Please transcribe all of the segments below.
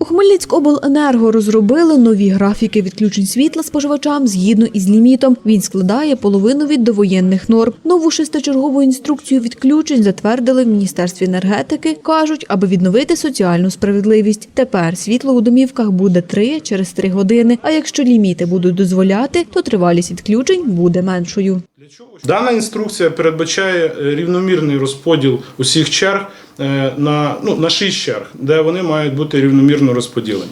У Хмельницькобленерго розробили нові графіки відключень світла споживачам згідно із лімітом. Він складає половину від довоєнних норм. Нову шестичергову інструкцію відключень затвердили в Міністерстві енергетики. кажуть, аби відновити соціальну справедливість. Тепер світло у домівках буде 3 через 3 години. А якщо ліміти будуть дозволяти, то тривалість відключень буде меншою. Дана інструкція передбачає е, рівномірний розподіл усіх черг е, на, ну, на 6 черг, де вони мають бути рівномірно розподілені.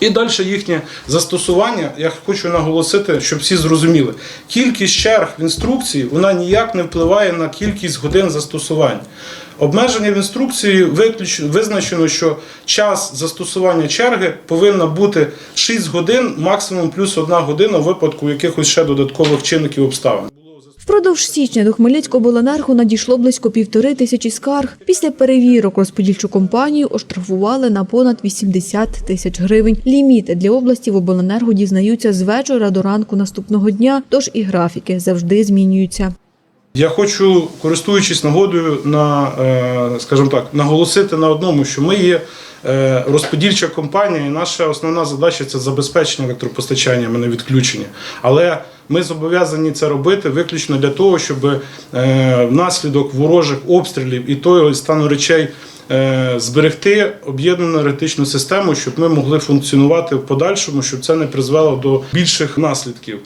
І далі їхнє застосування, я хочу наголосити, щоб всі зрозуміли, кількість черг в інструкції вона ніяк не впливає на кількість годин застосування. Обмеження в інструкції визначено, що час застосування черги повинна бути 6 годин, максимум плюс 1 година в випадку якихось ще додаткових чинників обставин. Впродовж січня до Хмельницькобленерго надійшло близько півтори тисячі скарг. Після перевірок розподільчу компанію оштрафували на понад 80 тисяч гривень. Ліміти для області в обленерго дізнаються з вечора до ранку наступного дня, тож і графіки завжди змінюються. Я хочу, користуючись нагодою, на, е, скажімо так, наголосити на одному, що ми є е, розподільча компанія, і наша основна задача це забезпечення електропостачання, а не відключення. Але ми зобов'язані це робити виключно для того, щоб е, внаслідок ворожих обстрілів і того стану речей е, зберегти об'єднану енергетичну систему, щоб ми могли функціонувати в подальшому, щоб це не призвело до більших наслідків.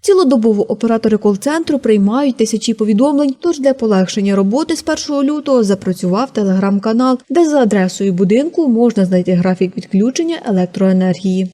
Цілодобово оператори кол-центру приймають тисячі повідомлень. Тож для полегшення роботи з 1 лютого запрацював телеграм-канал, де за адресою будинку можна знайти графік відключення електроенергії.